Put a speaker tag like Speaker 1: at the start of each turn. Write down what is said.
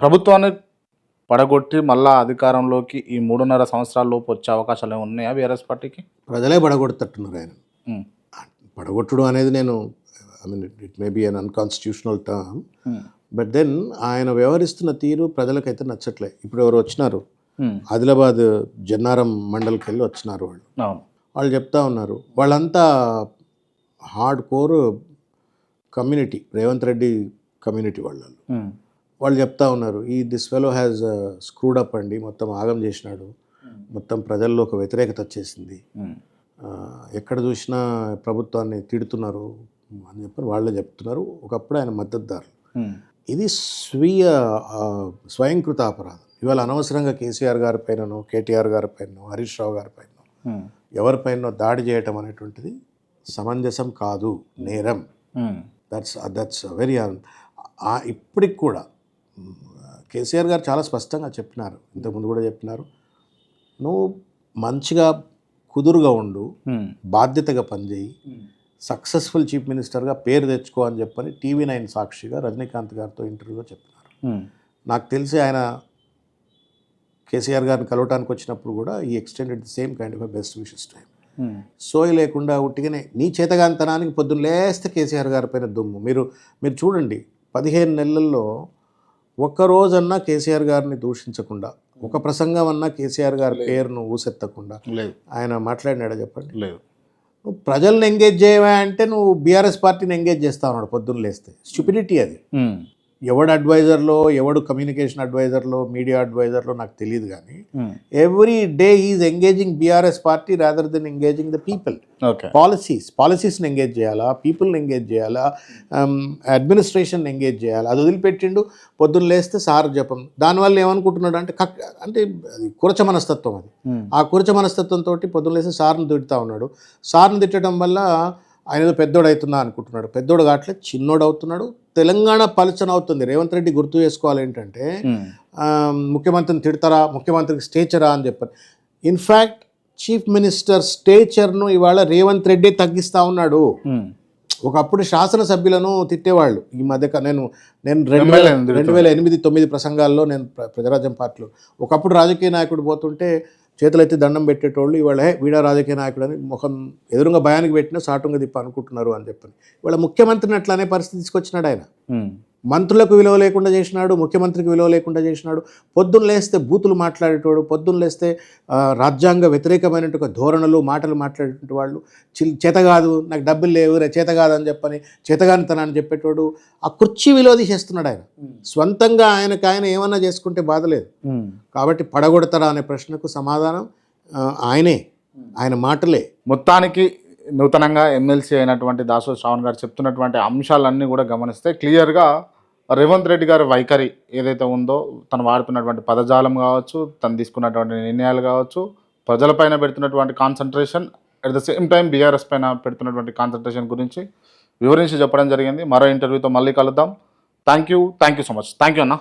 Speaker 1: ప్రభుత్వాన్ని పడగొట్టి మళ్ళా అధికారంలోకి ఈ మూడున్నర సంవత్సరాల లోపు వచ్చే అవకాశాలు ఉన్నాయా బీఆర్ఎస్ పార్టీకి?
Speaker 2: ప్రజలే పడగొడుతున్నారు ఆయన. పడగొట్టడం అనేది నేను I mean it may be un unconstitutional term but then ఆయన వ్యవహరిస్తున్న తీరు ప్రజలకైతే నచ్చట్లే. ఇప్పుడు ఎవరు వచ్చినారు? ఆదిలాబాద్ జన్నారం మండలికి వెళ్ళి వచ్చినారు వాళ్ళు. వాళ్ళు చెప్తా ఉన్నారు. వాళ్ళంతా hard core community Revanth Reddy community వాళ్ళు వాళ్ళు చెప్తా ఉన్నారు ఈ this fellow has screwed up అండి మొత్తం ఆగం చేసినాడు. మొత్తం ప్రజల్లో ఒక వ్యతిరేకత వచ్చేసింది. ఎక్కడ చూసినా ప్రభుత్వాన్ని తిడుతున్నారు అని చెప్పి వాళ్ళే చెప్తున్నారు. ఒకప్పుడు ఆయన మద్దతుదారులు. ఇది స్వీయ స్వయంకృత అపరాధం. ఇవాళ అనవసరంగా కేసీఆర్ గారి పైననో కేటీఆర్ గారి పైనో హరీష్ రావు గారి పైన ఎవరిపైనో దాడి చేయటం అనేటువంటిది సమంజసం కాదు నేరం. దట్స్ దట్స్ వెరీ ఇప్పటికి కూడా కేసీఆర్ గారు చాలా స్పష్టంగా చెప్పినారు. ఇంతకుముందు కూడా చెప్పినారు. నువ్వు మంచిగా కుదురుగా ఉండు బాధ్యతగా పనిచేయి సక్సెస్ఫుల్ చీఫ్ మినిస్టర్గా పేరు తెచ్చుకో అని చెప్పని టీవీ నైన్ సాక్షిగా రజనీకాంత్ గారితో ఇంటర్వ్యూలో చెప్పినారు. నాకు తెలిసి ఆయన కేసీఆర్ గారిని కలవటానికి వచ్చినప్పుడు కూడా ఈ extended the same kind of best wishes to సోయి లేకుండా ఉట్టిగానే నీ చేతగాంతనానికి పొద్దున్న లేస్తే కేసీఆర్ గారి పైన దుమ్ము. మీరు మీరు చూడండి పదిహేను నెలల్లో ఒక్క రోజన్నా కేసీఆర్ గారిని దూషించకుండా ఒక ప్రసంగం అన్నా కేసీఆర్ గారి పేరును ఊసెత్తకుండా
Speaker 1: లేదు.
Speaker 2: ఆయన మాట్లాడినాడా చెప్పండి?
Speaker 1: లేదు.
Speaker 2: నువ్వు ప్రజల్ని ఎంగేజ్ చేయవా అంటే నువ్వు బీఆర్ఎస్ పార్టీని ఎంగేజ్ చేస్తా ఉన్నాడు పొద్దున్న లేస్తే. స్టూపిడిటీ అది. ఎవడు అడ్వైజర్లో ఎవడు కమ్యూనికేషన్ అడ్వైజర్లో మీడియా అడ్వైజర్లో నాకు తెలియదు కానీ every day is engaging BRS party rather than engaging the people policies పాలసీస్ని engage చేయాలా? పీపుల్ని ఎంగేజ్ చేయాలా? అడ్మినిస్ట్రేషన్ ఎంగేజ్ చేయాలా? అది వదిలిపెట్టిండు పొద్దున్న లేస్తే సార్ జపం. దానివల్ల ఏమనుకుంటున్నాడు అంటే కక్ అంటే అది కురచ మనస్తత్వం అది.
Speaker 1: ఉమ్,
Speaker 2: ఆ కురచ మనస్తత్వంతో పొద్దున్న లేస్తే సార్ని తిడుతూ ఉన్నాడు. సార్ని తిట్టడం వల్ల ఆయన ఏదో పెద్దోడు అవుతున్నా అనుకుంటున్నాడు. పెద్దోడు కావట్లేదు చిన్నోడు అవుతున్నాడు. తెలంగాణ పలచన అవుతుంది. రేవంత్ రెడ్డి గుర్తు చేసుకోవాలి ఏంటంటే ముఖ్యమంత్రిని తిడతారా ముఖ్యమంత్రికి స్టేచరా అని చెప్పారు. ఇన్ఫ్యాక్ట్ చీఫ్ మినిస్టర్ స్టేచర్ను ఇవాళ రేవంత్ రెడ్డి తగ్గిస్తా ఉన్నాడు. ఒకప్పుడు శాసనసభ్యులను తిట్టేవాళ్ళు. ఈ మధ్య నేను నేను రెండు వేల. రెండు వేల ఎనిమిది తొమ్మిది ప్రసంగాల్లో నేను ప్ర- ప్రజారాజ్యం పార్టీలో. ఒకప్పుడు రాజకీయ నాయకుడు పోతుంటే చేతులెత్తి దండం పెట్టేటోళ్ళు ఇవాళ వీడా రాజకీయ నాయకుడు అని ముఖం ఎదురుగా భయానికి పెట్టినా సాటుంగా తిప్ప అనుకుంటున్నారు అని చెప్పని. ఇవాళ ముఖ్యమంత్రిని అట్లానే పరిస్థితి తీసుకొచ్చినాడు ఆయన. మంత్రులకు విలువ లేకుండా చేసినాడు ముఖ్యమంత్రికి విలువ లేకుండా చేసినాడు పొద్దున్న లేస్తే బూతులు మాట్లాడేటోడు పొద్దున్న లేస్తే రాజ్యాంగ వ్యతిరేకమైనటువంటి ఒక ధోరణులు మాటలు మాట్లాడేటువంటి వాళ్ళు చిల్ చేత కాదు నాకు డబ్బులు లేవు రే చేత కాదు అని చెప్పని చేతగానితనాన్ని చెప్పేటోడు ఆ కుర్చీ విలువ తీసేస్తున్నాడు ఆయన. స్వంతంగా ఆయనకు ఆయన ఏమన్నా చేసుకుంటే బాధ లేదు. కాబట్టి పడగొడతారా అనే ప్రశ్నకు సమాధానం ఆయనే. ఆయన మాటలే.
Speaker 1: మొత్తానికి నూతనంగా ఎమ్మెల్సీ అయినటువంటి దాసు శ్రావణ్ గారు చెప్తున్నటువంటి అంశాలన్నీ కూడా గమనిస్తే క్లియర్గా రేవంత్ రెడ్డి గారి వైఖరి ఏదైతే ఉందో తను వాడుతున్నటువంటి పదజాలం కావచ్చు తను తీసుకున్నటువంటి నిర్ణయాలు కావచ్చు ప్రజలపైన పెడుతున్నటువంటి concentration at the same time BRS పైన పెడుతున్నటువంటి కాన్సన్ట్రేషన్ గురించి వివరించి చెప్పడం జరిగింది. మరో ఇంటర్వ్యూతో మళ్ళీ కలుద్దాం. Thank you thank you so much thank you అన్న.